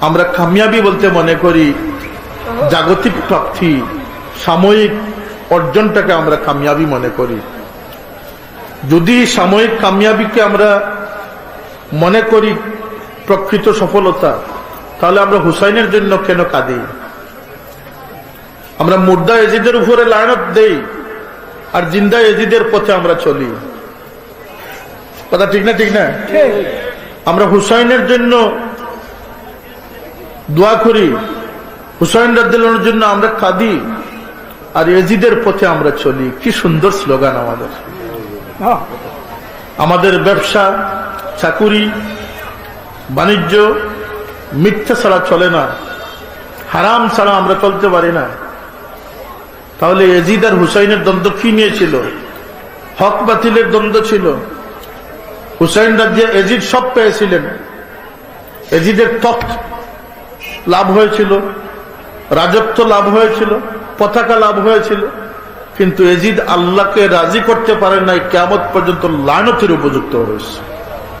আমরা কামিয়াবি বলতে মনে করি। জাগতিক প্রাপ্তি সাময়িক অর্জনটাকে আমরা কামিয়াবি মনে করি। যদি সাময়িক কামিয়াবিকে আমরা মনে করি প্রকৃত সফলতা তাহলে আমরা হুসাইনের জন্য কেন কাঁদি? আমরা মুর্দা এজিদের উপরে লায়নত দেই আর জিন্দা এজিদের পথে আমরা চলি। কথা ঠিক না ঠিক না? আমরা হুসাইনের জন্য দোয়া করি। হুসাইন রাদ্দালের জন্য আমরা কাঁদি। আর এজিদের পথে আমরা চলি। কি সুন্দর স্লোগান আমাদের। আমাদের ব্যবসা, চাকুরি, বাণিজ্য, মিথ্যা ছাড়া চলে না। হারাম ছাড়া আমরা চলতে পারি না। তাহলে এজিদ আর হুসাইনের দ্বন্দ্ব কি নিয়েছিল হক বাতিলের দ্বন্দ্ব ছিল। হুসাইন রাজ্যে এজিদ সব পেয়েছিলেন। এজিদের তথ্য লাভ হয়েছিল, রাজত্ব লাভ হয়েছিল, পতাকা লাভ হয়েছিল, কিন্তু এজিদ আল্লাহকে রাজি করতে পারে নাই কেমত পর্যন্ত লানতের উপযুক্ত হয়েছে।